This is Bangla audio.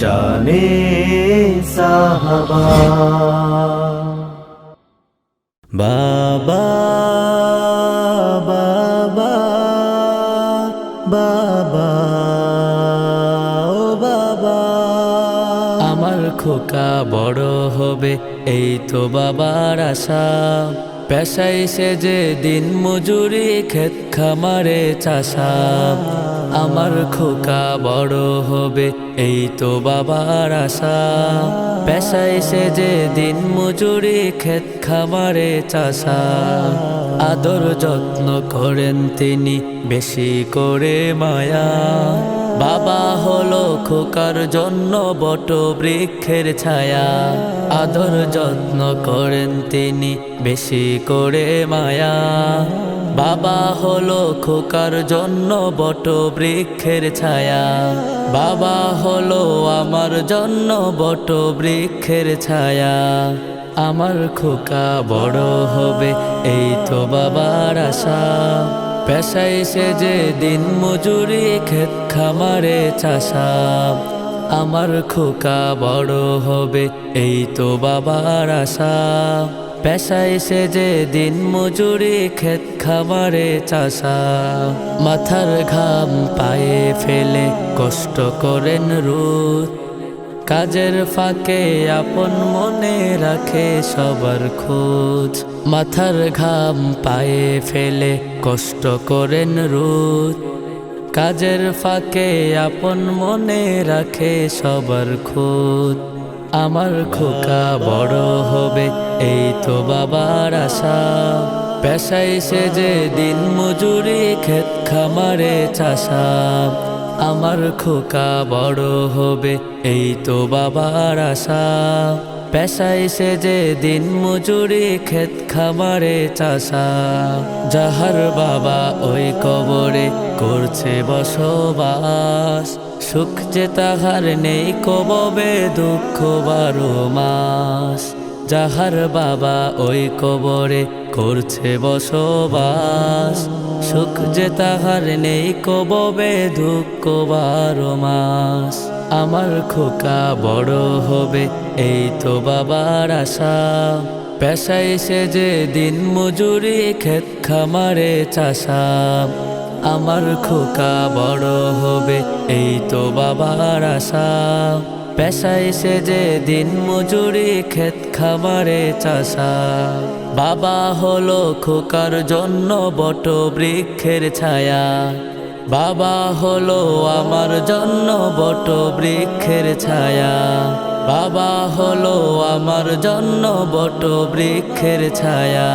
জানে সাহাবা। বাবা বাবা বাবা, ও বাবা। আমার খোকা বড় হবে, এই তো বাবার আশা। পেশাই সে যে দিন মজুরি ক্ষেত খামারে চাষা আমার খোকা বড় হবে, এই তো বাবার আশা। পেশাই সে যে দিন মজুরি ক্ষেত খামারে চাষা আদর যত্ন করেন তিনি, বেশি করে মায়া। বাবা হলো খোকার জন্য বট বৃক্ষের ছায়া। আদর যত্ন করেন তিনি, বেশি করে মায়া। বাবা হলো খোকার জন্য বট বৃক্ষের ছায়া। বাবা হলো আমার জন্য বট বৃক্ষের ছায়া। আমার খোকা বড় হবে, এই তো বাবার আশা। পেশাই সে যে দিন মজুরি ক্ষেত খামারে চাষা আমার খোকা বড় হবে, এই তো বাবার আশা। পেশাই সে যে দিন মজুরি ক্ষেত খামারে চাষা মাথার ঘাম পায়ে ফেলে কষ্ট করেন রোদ। কাজের ফাঁকে আপন মনে রাখে সবার খোঁজ। মাথার ঘাম পায়ে ফেলে কষ্ট করেন রোদ কাজের ফাঁকে আপন মনে রাখে সবার খোঁজ। আমার খোকা বড় হবে, এই তো বাবার আশা। পেশাই সে যে দিন মজুরি, ক্ষেত খামারে চাষা। আমার খোকা বড় হবে, এই তো বাবার আশা। পেশাই সে যে দিন মজুরি ক্ষেত খামারে চাষা। যাহার বাবা ওই কবরে করছে বসবাস, সুখ যে তাহার নেই কববে দুঃখ বারো মাস। যাহার বাবা ওই কবরে করছে বসবাস সুখ যে তাহার নেই কববে দুঃখ বারো মাস। আমার খোকা বড় হবে, এই তো বাবার আশা। পেশাই সে যে দিন মজুরি, ক্ষেত খামারে চাষা। আমার খোকা বড় হবে, এই তো বাবার আশা। পেশাই সে যে দিন মজুরি ক্ষেত খামারে চাষা। বাবা হলো খোকার জন্য বট বৃক্ষের ছায়া। বাবা হলো আমার জন্য বট বৃক্ষের ছায়া। বাবা হলো আমার জন্য বট বৃক্ষের ছায়া।